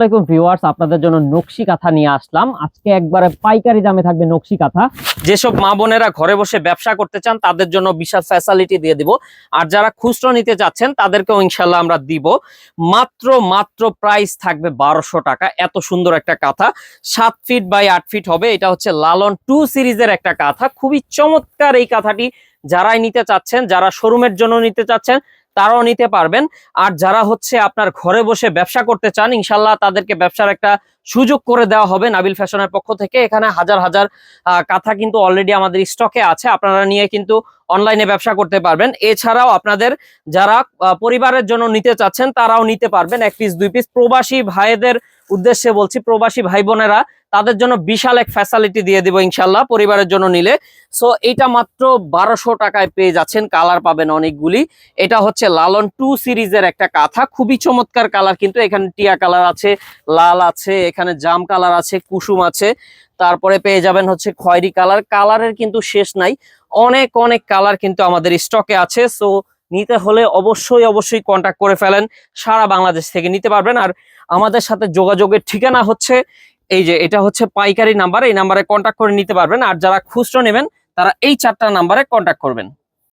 আসসালামাইকুম ভিউয়ার্স, আপনাদের জন্য নকশি কাঁথা নিয়ে আসলাম। আজকে একবারে পাইকারি দামে থাকবে নকশি কাঁথা। যেসব মা বোনেরা ঘরে বসে ব্যবসা করতে চান, তাদের জন্য বিশাল ফ্যাসিলিটি দিয়ে দিব। আর যারা খুচরো নিতে চাচ্ছেন, তাদেরকেও ইনশাল্লাহ আমরা দিব। মাত্র মাত্র প্রাইস থাকবে বারোশো টাকা। এত সুন্দর একটা কাঁথা। সাত ফিট বাই আট ফিট হবে। এটা হচ্ছে লালন টু সিরিজের একটা কাঁথা। খুবই চমৎকার এই কাঁথাটি যারাই নিতে চাচ্ছেন, যারা শোরুমের জন্য নিতে চাচ্ছেন তারাও নিতে পারবেন। আর যারা হচ্ছে আপনার ঘরে বসে ব্যবসা করতে চান, ইনশাল্লাহ তাদেরকে ব্যবসার একটা সুযোগ করে দেওয়া হবে নাবিল ফ্যাশনের পক্ষ থেকে। এখানে হাজার হাজার কাঁথা কিন্তু অলরেডি আমাদের স্টকে আছে। আপনারা নিয়ে কিন্তু অনলাইনে ব্যবসা করতে পারবেন। এছাড়াও আপনাদের যারা পরিবারের জন্য নিতে চাচ্ছেন, তারাও নিতে পারবেন এক পিস দুই পিস প্রবাসী ভাইদের উদ্দেশ্যে বলছি, প্রবাসী ভাই বোনেরা, তাদের জন্য বিশাল এক ফ্যাসিলিটি দিয়ে দিব ইনশাল্লাহ পরিবারের জন্য নিলে। সো এটা মাত্র বারোশো টাকায় পেয়ে যাচ্ছেন কালার পাবেন অনেকগুলি। এটা হচ্ছে লালন টু সিরিজের একটা কাঁথা। খুবই চমৎকার কালার কিন্তু এখানে টিয়া কালার আছে, লাল আছে এখানে জাম কালার আছে, কুসুম আছে। তারপরে পেয়ে যাবেন হচ্ছে খয়েরি কালার। কালারের কিন্তু শেষ নাই। অনেক অনেক কালার কিন্তু আমাদের স্টকে আছে। সো, নিতে হলে অবশ্যই অবশ্যই কন্ট্যাক্ট করে ফেলেন। সারা বাংলাদেশ থেকে নিতে পারবেন। আর আমাদের সাথে যোগাযোগের ঠিকানা হচ্ছে, এই যে, এটা হচ্ছে পাইকারি নাম্বার। এই নাম্বারে কন্ট্যাক্ট করে নিতে পারবেন। আর যারা খুচরো নেবেন, তারা এই চারটা নাম্বারে কন্ট্যাক্ট করবেন।